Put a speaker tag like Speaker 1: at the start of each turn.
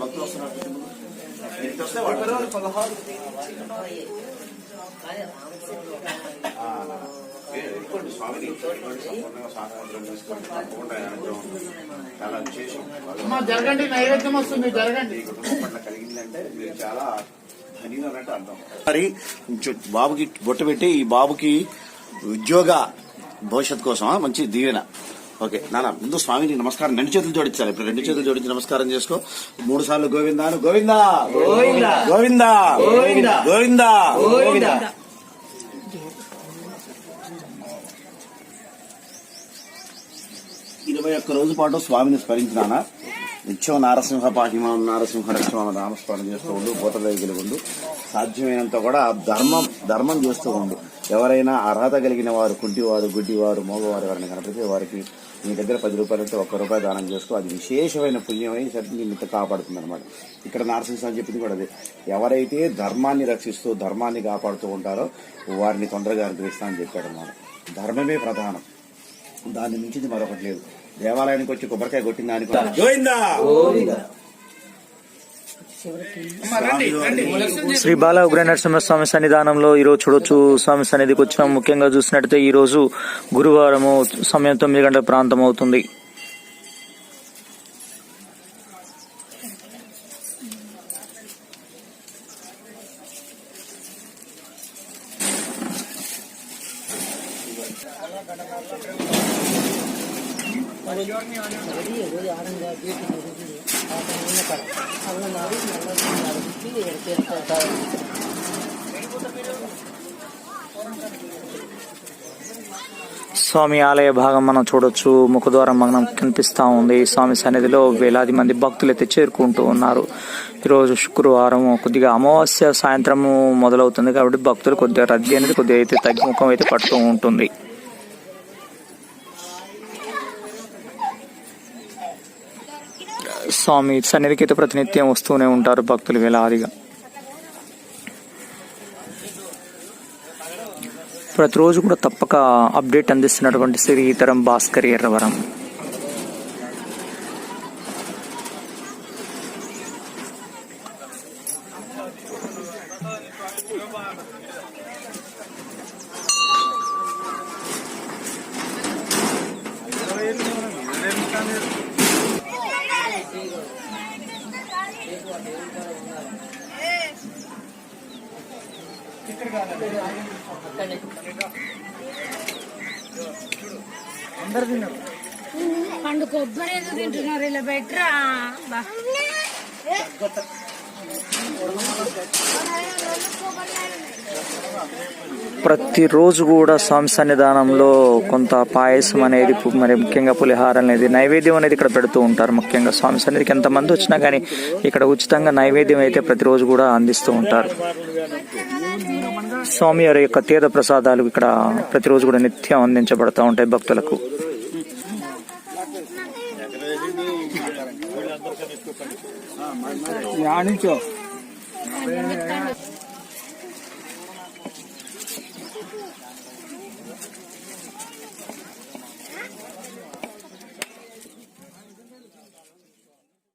Speaker 1: భక్తులు వస్తున్నారు వస్తే
Speaker 2: పదహారు
Speaker 1: స్వామిని తప్పకుండా అనుగ్రహం చాలా విశేషం
Speaker 2: జరగండి నైవేద్యం వస్తుంది జరగండి
Speaker 1: ఈ కుటుంబం పట్ల కలిగిందంటే మీరు చాలా ధనిలు అన్నట్టు అర్థం మరి కొంచెం బాబుకి బొట్టు పెట్టి ఈ బాబుకి ఉద్యోగ భవిష్యత్ కోసం మంచి దీవెన. ఓకే నాన్న ముందు స్వామిని నమస్కారం. రెండు చేతులు జోడించాలి. ఇప్పుడు రెండు చేతులు జోడించి నమస్కారం చేసుకో. మూడు సార్లు గోవిందాను గోవిందా?
Speaker 2: గోవిందా.
Speaker 1: గోవిందా?
Speaker 2: గోవిందా.
Speaker 1: గోవిందా. ఇరవై ఒక్క రోజు పాటు స్వామిని స్మరించినానా నిత్యం నారసింహ పాఠిమా నారసింహ రక్షణ నామస్మరణ చేస్తూ ఉండు భూతదయ ఉండు. సాధ్యమైనంత కూడా ధర్మం ధర్మం చేస్తూ ఉండు. ఎవరైనా అర్హత కలిగిన వారు కుంటివారు గుడ్డివారు మగవారు ఎవరైనా కనిపిస్తే వారికి మీ దగ్గర పది రూపాయలు ఉంటే ఒక్క రూపాయి దానం చేసుకో. అది విశేషమైన పుణ్యమై నిమిత్త కాపాడుతుంది అనమాట ఇక్కడ నారసింహ స్వామి చెప్పింది కూడా అదే. ఎవరైతే ధర్మాన్ని రక్షిస్తూ ధర్మాన్ని కాపాడుతూ ఉంటారో వారిని తొందరగా అనుగ్రహిస్తానని చెప్పాడు అనమాట ధర్మమే ప్రధానం. దాన్ని మించింది మరొకటి లేదు. దేవాలయానికి వచ్చి కొబ్బరికాయ కొట్టిన దానికి గోవిందా
Speaker 2: అమ్మా రండి రండి
Speaker 3: శ్రీ బాల ఉగ్ర నరసింహస్వామి సన్నిధానంలో ఈ రోజు చూడొచ్చు. స్వామి సన్నిధికి వచ్చినాం ముఖ్యంగా చూసినట్టయితే ఈ రోజు గురువారము సమయం తొమ్మిది గంటల ప్రాంతం అవుతుంది. స్వామి ఆలయ భాగం మనం చూడొచ్చు. ముఖద్వారం మనం కనిపిస్తూ ఉంది. స్వామి సన్నిధిలో వేలాది మంది భక్తులు అయితే చేరుకుంటూ ఉన్నారు. ఈరోజు శుక్రవారం కొద్దిగా అమావాస్య సాయంత్రము మొదలవుతుంది కాబట్టి భక్తులు కొద్దిగా రద్దీ అనేది కొద్దిగా అయితే తగ్గిముఖం అయితే పడుతూ ఉంటుంది. స్వామి సన్నిధికి అయితే ప్రతినిత్యం వస్తూనే ఉంటారు భక్తులు వేలాదిగా. ప్రతిరోజు కూడా తప్పక అప్డేట్ అందిస్తున్నటువంటి శ్రీతరం భాస్కర్ ఎర్రవరం.
Speaker 4: పండు కొబ్బరి ఎందుకు తింటున్నారు? ఇలా బెటరా
Speaker 3: ప్రతిరోజు కూడా సన్నిధానంలో కొంత పాయసం అనేది మరి ముఖ్యంగా పులిహార అనేది నైవేద్యం అనేది ఇక్కడ పెడుతూ ఉంటారు. ముఖ్యంగా స్వామి సన్నిధికి ఎంతమంది వచ్చినా కానీ ఇక్కడ ఉచితంగా నైవేద్యం అయితే ప్రతిరోజు కూడా అందిస్తూ ఉంటారు. స్వామి వారి యొక్క తీర్థ ప్రసాదాలు ఇక్కడ ప్రతిరోజు కూడా నిత్యం అందించబడతా ఉంటాయి భక్తులకు.